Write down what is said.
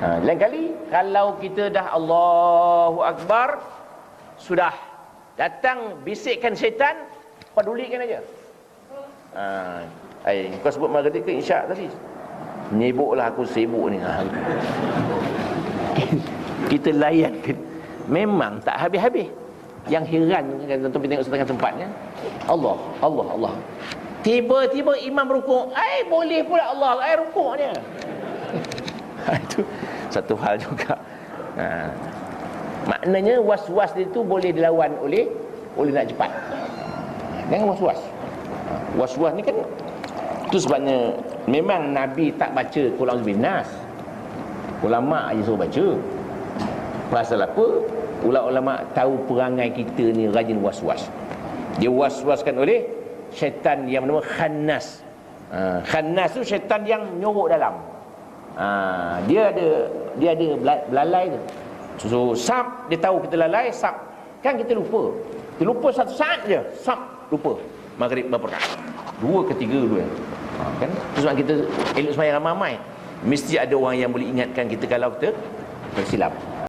Ha, lain kali kalau kita dah Allahu Akbar sudah datang bisikkan syaitan pedulikan aja. Ha, ai kau sebut maghrib ke isyak tadi? Menyibuklah aku sibuk ni. Ha. kita layan memang tak habis-habis. Yang heran kan tuan tengok setengah tempatnya. Allah, Allah, Allah. Tiba-tiba imam rukuk, ai boleh pula Allah ai rukuknya. Itu satu hal juga. Ha. Maknanya was-was itu boleh dilawan oleh oleh nak cepat. Jangan was-was. Ha, Was-was ni kan itu sebabnya memang Nabi tak baca Quran bin Nas. Ulama aja suruh baca. Pasal apa? Ulama-ulama tahu perangai kita ni rajin was-was. Dia was-waskan oleh syaitan yang bernama Khannas. Ha, Khannas tu syaitan yang nyorok dalam. Ha, dia ada dia ada belalai tu. So sap dia tahu kita lalai sap. Kan kita lupa. Kita lupa satu saat je. Sap lupa. Maghrib berapa? Dua ketiga dua. Ha, kan? Terus sebab kita elok sembahyang ramai-ramai. Mesti ada orang yang boleh ingatkan kita kalau kita tersilap.